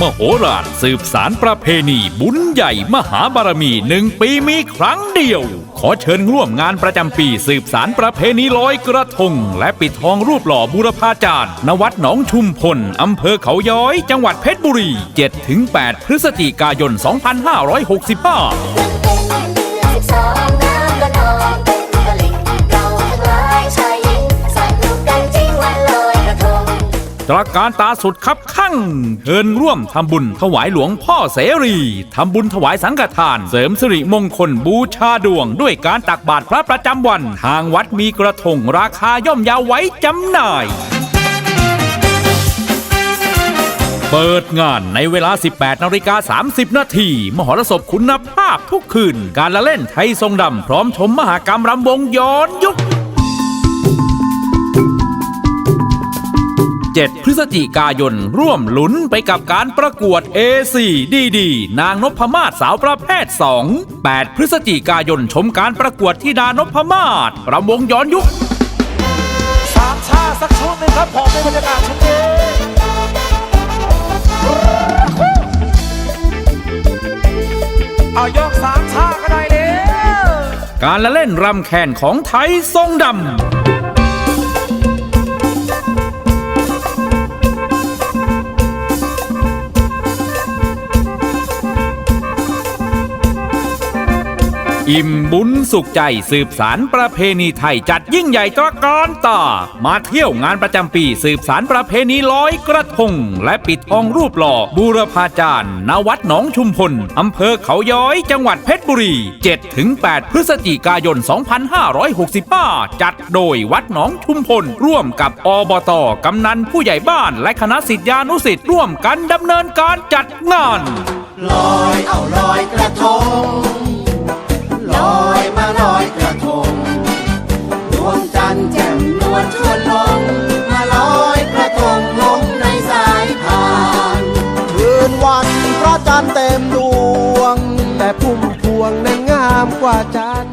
มโหฬารสืบสารประเพณีบุญใหญ่มหาบารมีหนึ่งปีมีครั้งเดียว ขอเชิญร่วมงานประจำปีสืบสารประเพณีลอยกระทง และปิดทองรูปหล่อบูรพาจารย์ ณวัดหนองชุมพลอำเภอเขาย้อย จังหวัดเพชรบุรี 7-8 พฤศจิกายน 2565 ตระการตาสุดคับข้งเชิญร่วมทำบุญถวายหลวงพ่อเสรีทำบุญถวายสังฆทาน เสริมสิริมงคลบูชาดวง ด้วยการตักบาตรพระประจำวัน ทางวัดมีกระทงราคาย่อมยาวไว้จำหน่ายเปิดงานในเวลา 18นาฬิกา30 นาทีมหรสพคุณภาพทุกคืน การละเล่นไทยทรงดำ พร้อมชมมหากรรมรำวงย้อนยุค 7 พฤศจิกายน ร่วมลุ้นไปกับการประกวด A4 DD นางนพมาศสาวประเภท 2 8 พฤศจิกายนชมการประกวดที่ดานพมาศรำวงย้อนยุคสามชาสักชุดหนึ่งครับผมในบรรยากาศชุดนี้เอายกสามชากันหน่อยเร็วการละเล่นรำแคนของไทยทรงดำ อิ่มบุญสุขใจสืบสารประเพณีไทยจัดยิ่งใหญ่ตระการตา มาเที่ยวงานประจำปีสืบสารประเพณีลอยกระทง และปิดทองรูปหล่อบูรพาจารย์ณวัดหนองชุมพลอำเภอเขาย้อยจังหวัดเพชรบุรี 7-8 พฤศจิกายน 2565 จัดโดยวัดหนองชุมพล ร่วมกับอบตกำนันผู้ใหญ่บ้าน และคณะสิทธิานุสิทธิ์ร่วมกันดำเนินการจัดงานลอยเอาลอย พุ่มพวงนั้นงามกว่าจัน